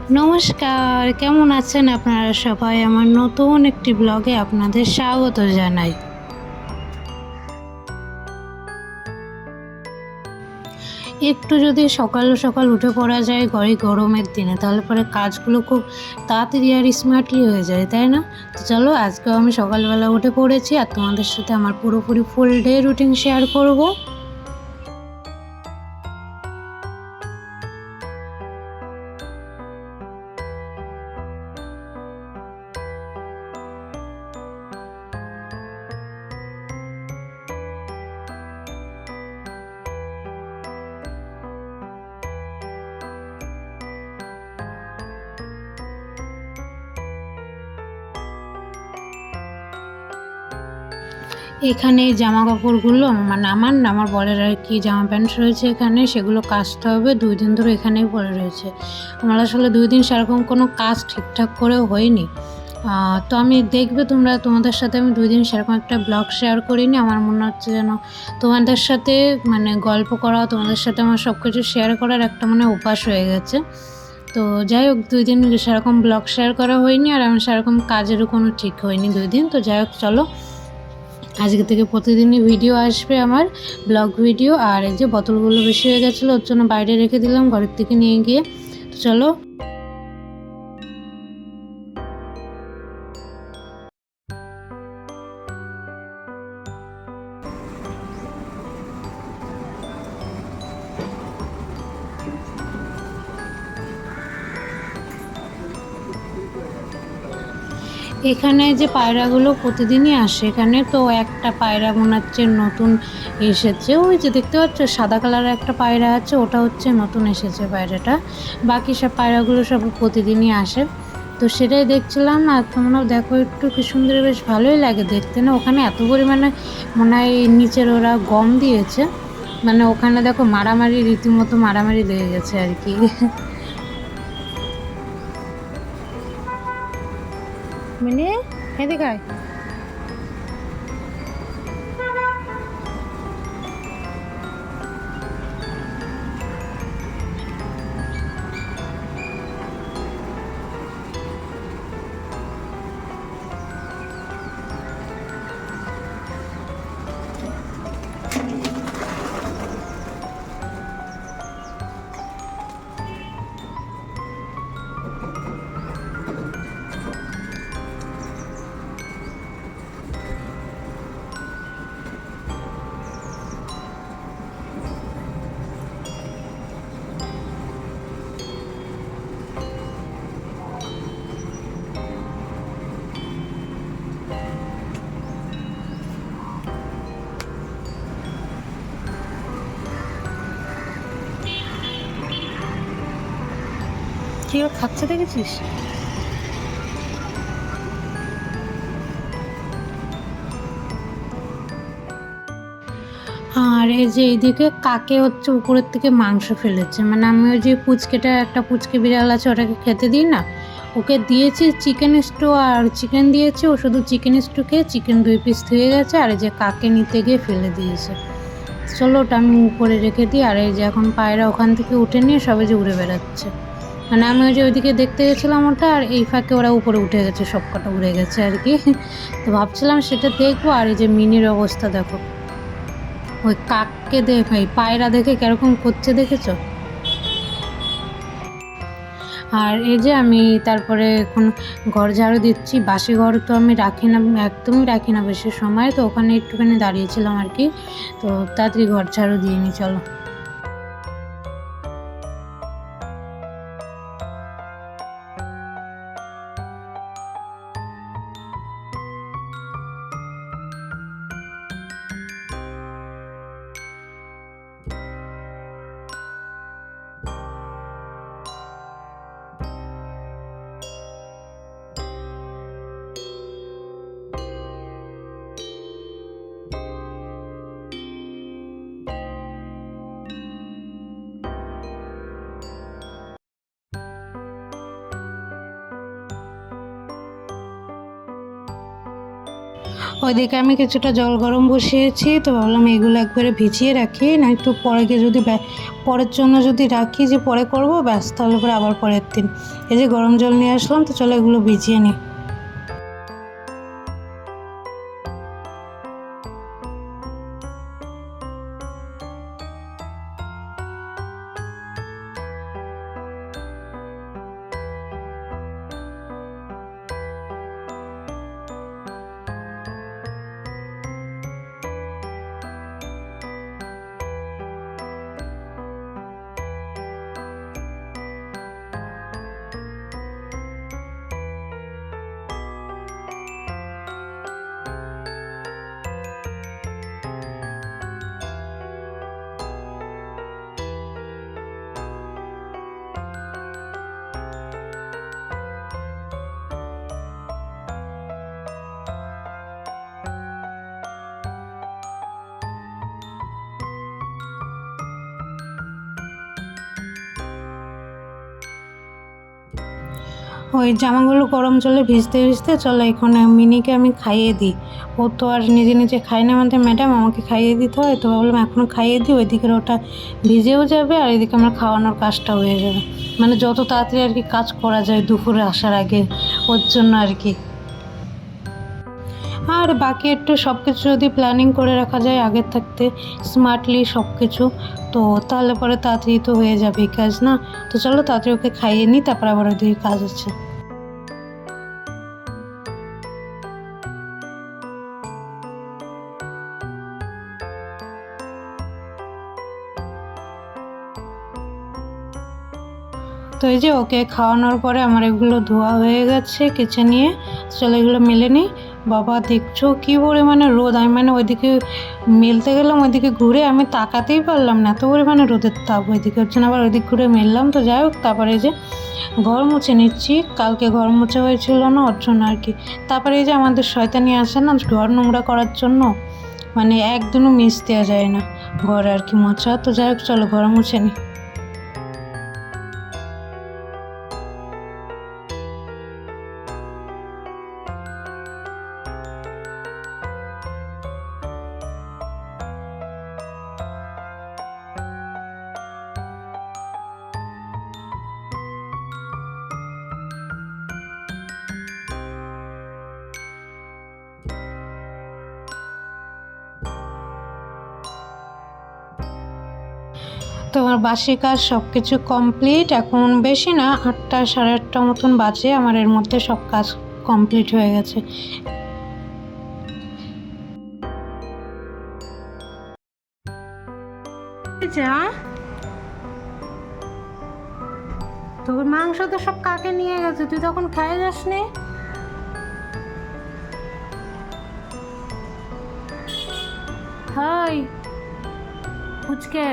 নমস্কার, কেমন আছেন আপনারা সবাই? আমার নতুন একটি ব্লগে আপনাদের স্বাগত জানাই। একটু যদি সকাল সকাল উঠে পড়া যায় ঘরে গরমের দিনে, তাহলে পরে কাজগুলো খুব তাড়াতাড়ি আর স্মার্টলি হয়ে যায়, তাই না? তো চলো, আজকেও আমি সকালবেলা উঠে পড়েছি আর তোমাদের সাথে আমার পুরোপুরি ফুল ডে রুটিন শেয়ার করব। এখানে জামা কাপড়গুলো মানে আমার না, আমার বরের আর কি জামা প্যান্ট রয়েছে এখানে, সেগুলো কাচতে হবে। দুই দিন ধরে এখানেই পড়ে রয়েছে। আমার আসলে দুই দিন সেরকম কোনো কাজ ঠিকঠাক করে হয়নি। তো আমি দেখবে তোমরা, তোমাদের সাথে আমি দুই দিন সেরকম একটা ব্লগ শেয়ার করিনি। আমার মনে হচ্ছে যেন তোমাদের সাথে মানে গল্প করা, তোমাদের সাথে আমার সব কিছু শেয়ার করার একটা মানে অভ্যাস হয়ে গেছে। তো যাই হোক, দুই দিন সেরকম ব্লগ শেয়ার করা হয়নি, আর আমার সেরকম কাজেরও কোনো ঠিক হয়নি দুই দিন। তো যাই হোক, চলো আজকে থেকে প্রতিদিনই ভিডিও আসবে আমার, ব্লগ ভিডিও, আর এই যে বোতলগুলো বেশি হয়ে গেছিল, ওর জন্য বাইরে রেখে দিলাম, ঘরের থেকে নিয়ে গিয়ে। তো চলো। এখানে যে পায়রাগুলো প্রতিদিনই আসে এখানে তো একটা পায়রা মনে হচ্ছে নতুন এসেছে। ওই যে দেখতে পাচ্ছ, সাদা কালারের একটা পায়রা আছে, ওটা হচ্ছে নতুন এসেছে পায়রাটা। বাকি সব পায়রাগুলো সব প্রতিদিনই আসে। তো সেটাই দেখছিলাম আর তোমরাও দেখো একটু কি সুন্দর, বেশ ভালোই লাগে দেখতে না। ওখানে এত পরিমাণে মনে হয় নিচের ওরা গম দিয়েছে। মানে ওখানে দেখো মারামারি, রীতিমতো মারামারি লেগে গেছে আর কি। মিনি এদিকে আয়। কি ও খাচ্ছে দেখেছিস? আর এই যে এইদিকে কাকে হচ্ছে উপরের থেকে মাংস ফেলেছে? মানে আমি ওই যে পুচকেটা, একটা পুচকে বিড়াল আছে, ওটাকে খেতে দিই না? ওকে দিয়েছি চিকেন স্টু আর চিকেন দিয়েছি, ও শুধু চিকেন স্টু খেয়ে চিকেন দুই পিস ধুয়ে গেছে, আর এই যে কাকে নিতে গিয়ে ফেলে দিয়েছে। চলো ওটা আমি উপরে রেখে দিই, আর এই যে এখন পায়রা ওখান থেকে উঠে নিয়ে সবে যে উড়ে বেড়াচ্ছে। মানে আমি ওই যে ওইদিকে দেখতে গেছিলাম ওটা, আর এই ফাঁকে ওরা উপরে উঠে গেছে সব কটা উড়ে গেছে আর কি। তো ভাবছিলাম সেটা দেখব, আর এই যে মিনির অবস্থা দেখো। ওই কাককে দেখ, এই পায়রা দেখে কীরকম করছে দেখেছ? আর এই যে আমি তারপরে এখন ঘর ঝাড়ু দিচ্ছি, বাসি ঘর তো আমি রাখি না, একদমই রাখি না বেশি সময়, তো ওখানে একটুখানি দাঁড়িয়েছিলাম আর কি। তো তাড়াতাড়ি ঘর ঝাড়ু দিয়ে নি, চলো। ওইদিকে আমি কিছুটা জল গরম বসিয়েছি, তো ভাবলাম এগুলো একবারে ভিজিয়ে রাখি, না একটু পরে গিয়ে যদি পরের জন্য যদি রাখি যে পরে করব, ব্যাস তাহলে পরে আবার পরের দিন। এই যে গরম জল নিয়ে আসলাম, তো চলো এগুলো ভিজিয়ে নিই। ওই জামাগুলো গরম জলে ভিজতে ভিজতে চলো এখানে মিনিকে আমি খাইয়ে দিই। ও তো আর নিজে নিজে খায় না আমাদের ম্যাডাম, আমাকে খাইয়ে দিতে হয়? তো বললাম এখনও খাইয়ে দিই, ওইদিকে ওটা ভিজেও যাবে আর এদিকে আমার খাওয়ানোর কাজটা হয়ে যাবে। মানে যত তাড়াতাড়ি আর কি কাজ করা যায় দুপুরে আসার আগে, ওর জন্য আর কি। আর বাকি একটু সব কিছু যদি প্ল্যানিং করে রাখা যায়, আগের থাকতে স্মার্টলি সব কিছু তো তাহলে পরে তাড়াতাড়ি তো হয়ে যাবে কাজ, না? তো চলো তাড়াতাড়ি ওকে খাইয়ে নিই তারপর আবার ওদিকে কাজ আছে। তো এই যে ওকে খাওয়ানোর পরে আমার এগুলো ধোয়া হয়ে গেছে কিচেন নিয়ে চলো এগুলো মেলে নিই বাবা, দেখছ কী পরিমাণে রোদ? আমি মানে ওইদিকে মেলতে গেলাম, ওইদিকে ঘুরে আমি তাকাতেই পারলাম না। এত পরিমাণে রোদের তাপ ওইদিকে। হচ্ছে না আবার ওইদিক ঘুরে মেললাম। তো যাই হোক, তারপরে যে ঘর মুছে নিচ্ছি। কালকে ঘর মুছে হয়েছিল না, ওর জন্য আর কি। তারপরে এই যে আমাদের শয়তানি আসে না, ঘর নোংরা করার জন্য মানে একদিনও মিস দেওয়া যায় না ঘরে আর কি মোছা। তো যাই হোক, চলো ঘর মুছে নিই তো আমার বাসি কাজ সব কিছু কমপ্লিট এখন বেশি না, আটটা সাড়ে আটটা মতন বাজে, আমার এর মধ্যে সব কাজ কমপ্লিট হয়ে গেছে। যা তোর মাংস তো সব কাকে নিয়ে গেছে? তুই তখন খাই যাসনি? হাই ফুচকে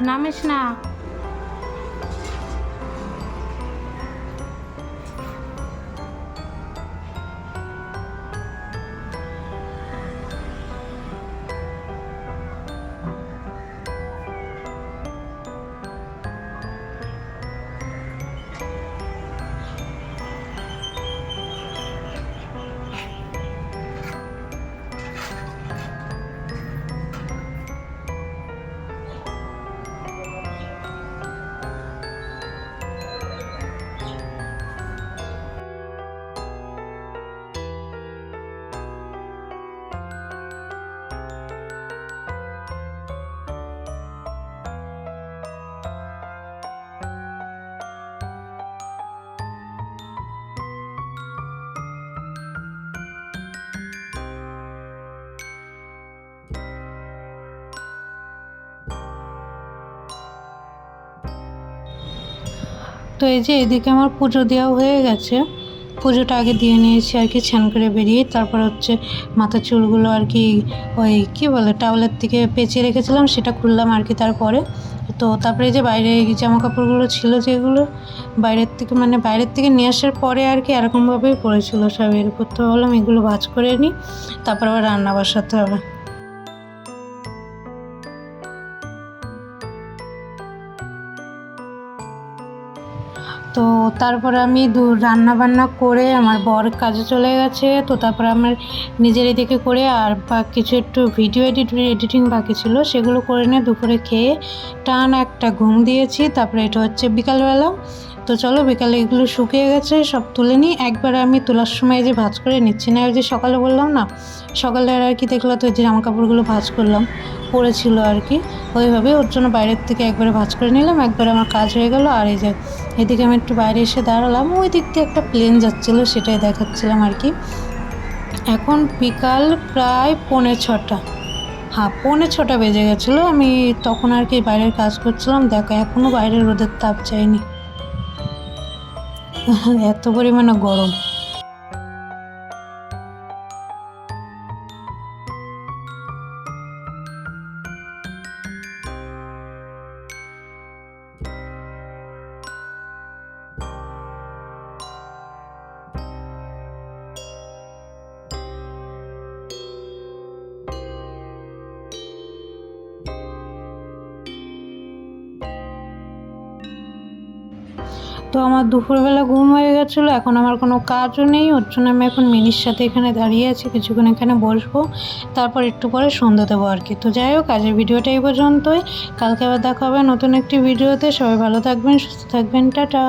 নামিস না তো এই যে এদিকে আমার পুজো দেওয়া হয়ে গেছে। পুজোটা আগে দিয়ে নিয়েছি আর কি, ছান করে বেরিয়ে তারপর হচ্ছে মাথার চুলগুলো আর কি ওই কি বলে টাওয়ালের থেকে পেঁচিয়ে রেখেছিলাম, সেটা খুললাম আর কি তারপরে। তো তারপরে যে বাইরে জামা কাপড়গুলো ছিল যেগুলো, বাইরের থেকে মানে বাইরের থেকে নিয়ে আসার পরে আর কি এরকমভাবেই পড়েছিল সব। এর উপর তো ভাবলাম এগুলো ভাজ করে নিই, তারপর আবার রান্না বসাতে হবে। তারপরে আমি দু রান্না বান্না করে আমার বর কাজে চলে গেছে, তো তারপরে আমার নিজের এদিকে করে আর বা কিছু একটু ভিডিও এডিট এডিটিং বাকি ছিল, সেগুলো করে নিয়ে দুপুরে খেয়ে টান একটা ঘুম দিয়েছি, তারপরে এটা হচ্ছে বিকালবেলা। তো চলো বিকালে এগুলো শুকিয়ে গেছে, সব তুলে নিই। একবার আমি তোলার সময় যে ভাজ করে নিচ্ছি না ওই যে সকালে বললাম না, সকালে আর কি দেখল তো যে জামা কাপড়গুলো ভাজ করলাম। পড়েছিল আর কি। ওইভাবে ওর জন্য বাইরের থেকে একবারে ভাজ করে নিলাম, একবারে আমার কাজ হয়ে গেল। আর এই যে এদিকে আমি একটু বাইরে এসে দাঁড়ালাম, ওই দিক দিয়ে একটা প্লেন যাচ্ছিল, সেটাই দেখাচ্ছিলাম আর কি। এখন বিকাল প্রায় পৌনে ছটা। হ্যাঁ পৌনে ছটা বেজে গেছিল। আমি তখন আর কি বাইরের কাজ করছিলাম। দেখো এখনও বাইরের রোদের তাপ চাইনি এত পরিমাণে গরম। তো আমার দুপুরবেলা ঘুম হয়ে গেছিল, এখন আমার কোনো কাজও নেই, ওর জন্য আমি এখন মিনির সাথে এখানে দাঁড়িয়ে আছি, কিছুক্ষণ এখানে বসবো, তারপর একটু পরে সন্ধ্যা দেবো আর কি। তো যাই হোক আজের ভিডিওটা এই পর্যন্তই, কালকে আবার দেখা হবে নতুন একটি ভিডিওতে, সবাই ভালো থাকবেন, সুস্থ থাকবেন, টাটা।